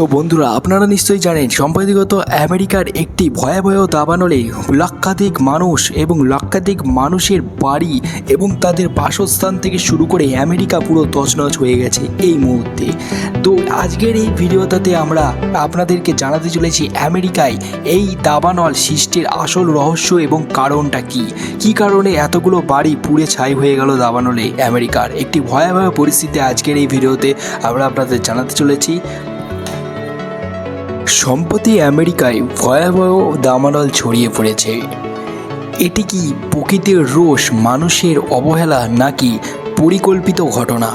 তো বন্ধুরা, আপনারা নিশ্চয়ই জানেন, সম্প্রতিগত আমেরিকার একটি ভয়াবহ দাবানলে লক্ষাধিক মানুষ এবং লক্ষাধিক মানুষের বাড়ি এবং তাদের বাসস্থান থেকে শুরু করে আমেরিকা পুরো তছনছ হয়ে গেছে এই মুহূর্তে। তো আজকের এই ভিডিওটাতে আমরা আপনাদেরকে জানাতে চলেছি আমেরিকায় এই দাবানল সৃষ্টির আসল রহস্য এবং কারণটা কি? কি কারণে এতগুলো বাড়ি পুড়ে ছাই হয়ে গেল দাবানলে আমেরিকার? একটি ভয়াবহ পরিস্থিতি আজকের এই ভিডিওতে আমরা আপনাদের জানাতে চলেছি। সম্প্রতি আমেরিকায় ভয়াবহ দামানল ছড়িয়ে পড়েছে। এটি কি প্রকৃতির রোষ, মানুষের অবহেলা নাকি পরিকল্পিত ঘটনা?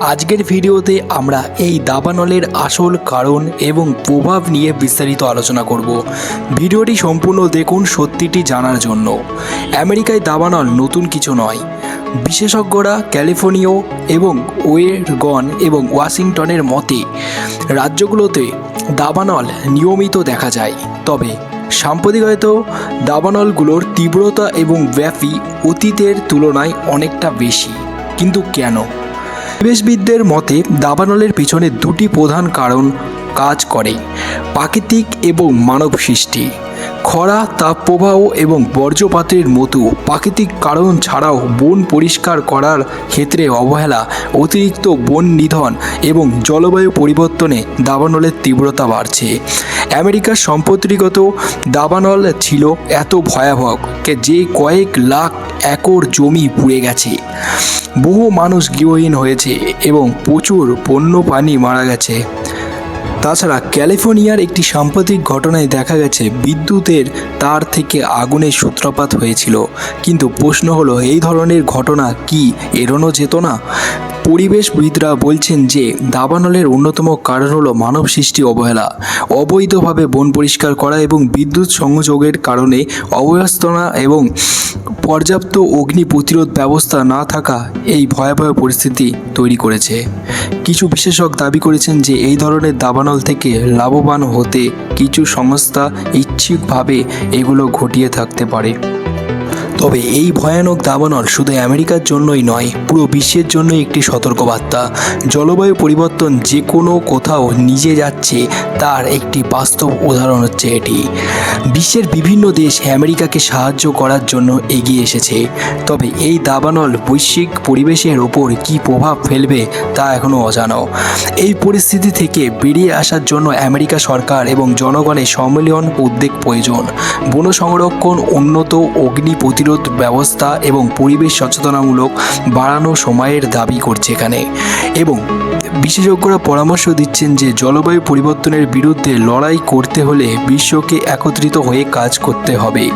আজকের ভিডিওতে আমরা এই দাবানলের আসল কারণ এবং প্রভাব নিয়ে বিস্তারিত আলোচনা করব। ভিডিওটি সম্পূর্ণ দেখুন সত্যিটি জানার জন্য। আমেরিকায় দাবানল নতুন কিছু নয়। বিশেষজ্ঞরা ক্যালিফোর্নিয়া এবং ওয়েরগন এবং ওয়াশিংটনের মতে, রাজ্যগুলোতে দাবানল নিয়মিত দেখা যায়। তবে সাম্প্রতিক হয়তো দাবানলগুলোর তীব্রতা এবং ব্যাপী অতীতের তুলনায় অনেকটা বেশি। কিন্তু কেন? পরিবেশবিদদের মতে, দাবানলের পিছনে দুটি প্রধান কারণ কাজ করে, প্রাকৃতিক এবং মানব সৃষ্টি। খরা, তাপপ্রবাহ এবং বর্জ্যপাতের মতো প্রাকৃতিক কারণ ছাড়াও বন পরিষ্কার করার ক্ষেত্রে অবহেলা, অতিরিক্ত বন নিধন এবং জলবায়ু পরিবর্তনে দাবানলের তীব্রতা বাড়ছে। আমেরিকার সম্পত্তিগত দাবানল ছিল এত ভয়াবহ যে কয়েক লাখ একর জমি পুড়ে গেছে। বহু মানুষ গৃহহীন হয়েছে এবং প্রচুর পণ্য পানি মারা গেছে। তাছাড়া ক্যালিফোর্নিয়ার একটি সাম্প্রতিক ঘটনায় দেখা গেছে, বিদ্যুতের তার থেকে আগুনের সূত্রপাত হয়েছিল। কিন্তু প্রশ্ন হলো, এই ধরনের ঘটনা কি এড়ানো যেত না? পরিবেশবিদরা বলছেন যে, দাবানলের অন্যতম কারণ হলো মানব সৃষ্টি অবহেলা। অবৈধভাবে বন পরিষ্কার করা এবং বিদ্যুৎ সংযোগের কারণে অব্যবস্থা এবং পর্যাপ্ত অগ্নি প্রতিরোধ ব্যবস্থা না থাকা এই ভয়াবহ পরিস্থিতি তৈরি করেছে। কিছু বিশেষজ্ঞ দাবি করেছেন যে এই ধরনের দাবানল থেকে লাভবান হতে কিছু সংস্থা ইচ্ছুকভাবে এগুলো ঘটিয়ে থাকতে পারে। তবে এই ভয়ানক দাবানল শুধু আমেরিকার জন্যই নয়, পুরো বিশ্বের জন্য একটি সতর্কবার্তা। জলবায়ু পরিবর্তন যে কোনো কোথাও নিজে যাচ্ছে, তার একটি বাস্তব উদাহরণ হচ্ছে এটি। বিশ্বের বিভিন্ন দেশ আমেরিকাকে সাহায্য করার জন্য এগিয়ে এসেছে। তবে এই দাবানল বৈশ্বিক পরিবেশের ওপর কী প্রভাব ফেলবে তা এখনও অজানো। এই পরিস্থিতি থেকে বেরিয়ে আসার জন্য আমেরিকা সরকার এবং জনগণের সম্মিলন উদ্যোগ প্রয়োজন। বন সংরক্ষণ উন্নত অগ্নি প্রতিরোধ ব্যবস্থা এবং পরিবেশ সচেতনামূলক বাড়ানো সময়ের দাবি করছে এখানে। এবং বিশেষজ্ঞরা পরামর্শ দিচ্ছেন যে, জলবায়ু পরিবর্তনের বিরুদ্ধে লড়াই করতে হলে বিশ্বকে একত্রিত হয়ে কাজ করতে হবে।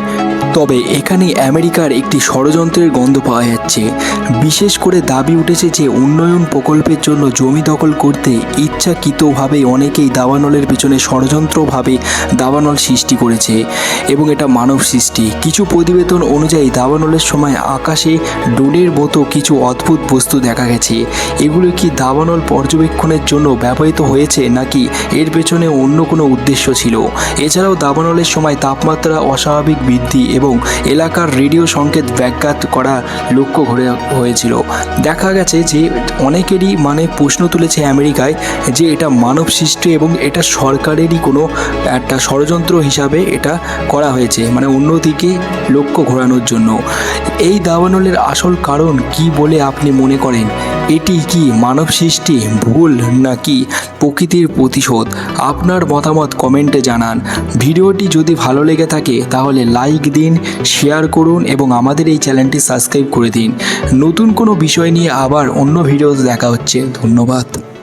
তবে এখানে আমেরিকার একটি ষড়যন্ত্রের গন্ধ পাওয়া যাচ্ছে। বিশেষ করে দাবি উঠেছে যে উন্নয়ন প্রকল্পের জন্য জমি দখল করতে ইচ্ছাকৃতভাবে অনেকেই দাবানলের পিছনে ষড়যন্ত্রভাবে দাবানল সৃষ্টি করেছে এবং এটা মানব সৃষ্টি। কিছু প্রতিবেদন অনুযায়ী দাবানলের সময় আকাশে ডোনের মতো কিছু অদ্ভুত বস্তু দেখা গেছে। এগুলো কি দাবানল পর্যবেক্ষণের জন্য ব্যবহৃত হয়েছে নাকি এর পেছনে অন্য কোনো উদ্দেশ্য ছিল? এছাড়াও দাবানলের সময় তাপমাত্রা অস্বাভাবিক বৃদ্ধি এবং এলাকার রেডিও সংকেত ব্যাঘাত করা লক্ষ্য ঘরে হয়েছিল। দেখা গেছে যে অনেকেরই মানে প্রশ্ন তুলেছে আমেরিকায় যে এটা মানব সৃষ্টি এবং এটা সরকারেরই কোনো একটা ষড়যন্ত্র হিসাবে এটা করা হয়েছে মানে অন্যদিকে লক্ষ্য ঘোরানোর জন্য। এই দাবানলের আসল কারণ কি বলে আপনি মনে করেন? এটি কি মানব সৃষ্টি ভুল নাকি প্রকৃতির প্রতিশোধ? আপনার মতামত কমেন্টে জানান। ভিডিওটি যদি ভালো লেগে থাকে, তাহলে লাইক দিন, শেয়ার করুন এবং আমাদের এই চ্যানেলটি সাবস্ক্রাইব করে দিন। নতুন কোনো বিষয় নিয়ে আবার অন্য ভিডিওস দেখা হচ্ছে। ধন্যবাদ।